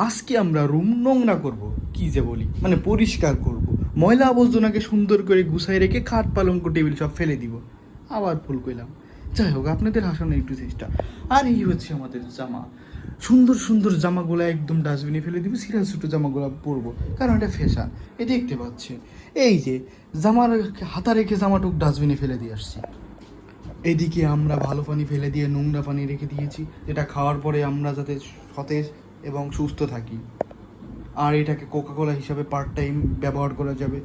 আজকে আমরা রুম নোংরা করব, কি যে বলি? মানে পরিষ্কার করব। ময়লা আবর্জনাকে সুন্দর করে গুছাই রেখে খাট, পালঙ্ক, টেবিল সব ফেলে দিব। আবার ফুল কইলাম। যাই হোক, আপনাদের হাসানোর একটু চেষ্টা। আর এই হচ্ছে আমাদের জামা। সুন্দর সুন্দর জামাগুলো একদম ডাস্টবিনে ফেলে দিব, সিরিয়াল ছোটো জামাগুলো পরবো। কারণ এটা ফ্যাশন, এ দেখতে পাচ্ছেন। এই যে, জামার হাতা রেখে জামাটুক ডাস্টবিনে ফেলে দিয়ে আসছি। এদিকে আমরা ভালো পানি ফেলে দিয়ে নোংরা পানি রেখে দিয়েছি। যেটা খাওয়ার পরে আমরা যাতে সতেজ এবং সুস্থ থাকি। আর এটাকে কোকা কোলা হিসাবে পার্ট টাইম ব্যবহার করা যাবে।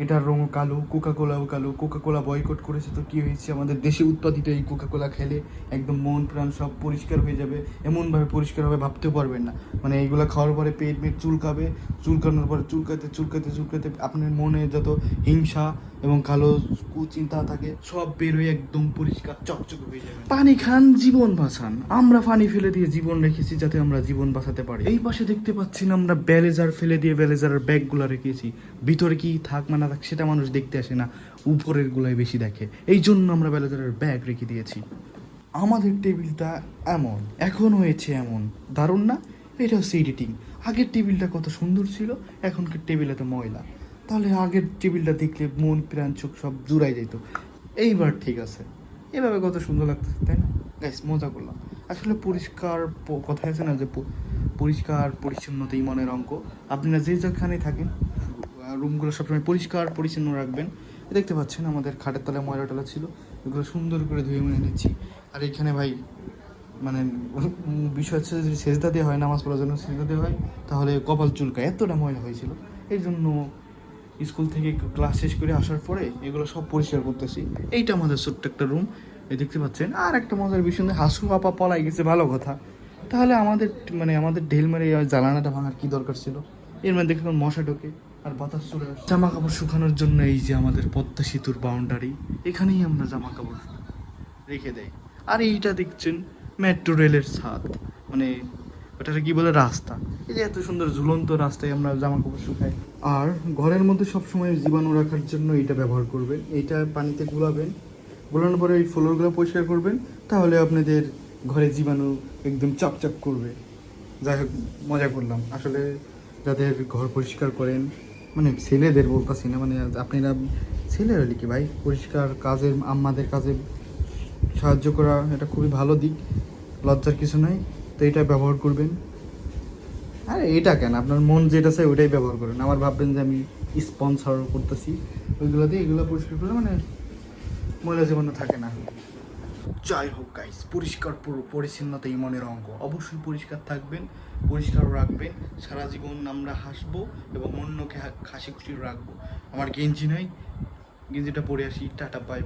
এটার রঙ কালো কোকা কোলাও কালো। কোকা কোলা বয়কট করেছে তো কী হয়েছে? আমাদের দেশে উৎপাদিত এই কোকা কোলা খেলে একদম মন প্রাণ সব পরিষ্কার হয়ে যাবে। এমনভাবে পরিষ্কার হবে ভাবতেও পারবেন না। মানে এইগুলো খাওয়ার পরে পেট মেট চুলকাবে, চুলকানোর পরে চুলকাতে চুলকাতে চুলকাতে আপনার মনে যত হিংসা এবং কালো কুচিন্তা থাকে সব বের হয়ে একদম পরিষ্কার চকচক হয়ে যাবে পানি খান জীবন বাঁচান। আমরা পানি ফেলে দিয়ে জীবন রেখেছি যাতে আমরা জীবন বাঁচাতে পারি। এই পাশে দেখতে পাচ্ছি না আমরা ব্যালেজার ফেলে দিয়ে ব্যালেজারের ব্যাগগুলো রেখেছি। ভিতরে কি থাক না থাক সেটা মানুষ দেখতে আসে না উপরের গুলাই বেশি দেখে। এই জন্য আমরা ব্যালেজারের ব্যাগ রেখে দিয়েছি। আমাদের টেবিলটা এমন এখন হয়েছে এমন। দারুণ না? এটা হচ্ছে এডিটিং আগের টেবিলটা কত সুন্দর ছিল এখনকার টেবিল এত ময়লা। তাহলে আগের টেবিলটা দেখলে মন, প্রাণ, চোখ সব জুড়াই যেত এইবার ঠিক আছে। এভাবে কত সুন্দর লাগতেছে, তাই না? গাইস মজা করলাম। আসলে পরিষ্কার কথা আছে না যে পরিষ্কার, পরিচ্ছন্নতাই মনের অঙ্ক। আপনারা যে যেখানে থাকেন রুমগুলো সবসময় পরিষ্কার, পরিচ্ছন্ন রাখবেন। দেখতে পাচ্ছেন আমাদের খাটের তলায় ময়লা টলা ছিল। এগুলো সুন্দর করে ধুয়ে মুছে নিচ্ছি। আর এখানে ভাই মানে বিষয় হচ্ছে যদি সেজদা দেওয়া হয়, নামাজ পড়ার জন্য সেজদা দেওয়া হয়, তাহলে কপাল চুলকা এতটা ময়লা হয়েছিল। এই জন্য স্কুল থেকে ক্লাস শেষ করে আসার পরে এগুলো সব পরিষ্কার করতেছি। এইটা আমাদের ছোট্ট একটা রুম এই দেখতে পাচ্ছেন? আর একটা মজার বিষয় হাসু আপা পলাই গেছে, ভালো কথা। তাহলে আমাদের মানে আমাদের ঢেল মেরে জ্বালানাটা ভাঙার কি দরকার ছিল? এর মধ্যে দেখলাম মশা ঢোকে আর বাতাস চলে আসে। জামা কাপড় শুকানোর জন্য এই যে আমাদের পদ্মা সেতুর বাউন্ডারি এখানেই আমরা জামা কাপড় রেখে দেয় আর এইটা দেখছেন মেট্রো রেলের ছাদ। মানে ওটাকে কি বলে, রাস্তা। এই যে এত সুন্দর ঝুলন্ত রাস্তায় আমরা জামা কাপড় শুকাই। আর ঘরের মধ্যে সবসময় জীবাণু রাখার জন্য এটা ব্যবহার করবেন। এইটা পানিতে গুলাবেন। গোলানোর পরে এই ফ্লোরগুলো পরিষ্কার করবেন। তাহলে আপনাদের ঘরে জীবাণু একদম চাপচাপ করবে। যাই হোক, মজা করলাম। আসলে যাদের ঘর পরিষ্কার করেন মানে ছেলেদের বলতেছি না মানে আপনারা ছেলেরা কি ভাই? পরিষ্কার কাজের, আম্মাদের কাজে সাহায্য করা এটা খুবই ভালো দিক। লজ্জার কিছু নাই। তো এটা ব্যবহার করবেন। আরে এটা কেন? আপনার মন যেটা চাই ওইটাই ব্যবহার করেন। আমার ভাববেন যে আমি স্পন্সর করতেছি। ওইগুলো দিয়ে এগুলো পরিষ্কার করলে মানে ময়লা জীবনে থাকে না। যাই হোক গাইস পরিষ্কার, পুরো- পরিচ্ছন্নতা এই মনের অঙ্ক অবশ্যই পরিষ্কার থাকবেন, পরিষ্কার রাখবেন। সারা জীবন আমরা হাসবো এবং অন্যকে হাসি খুশি রাখব। আমার গেঞ্জি নাই। গেঞ্জিটা পরে আসি। Tata bye bye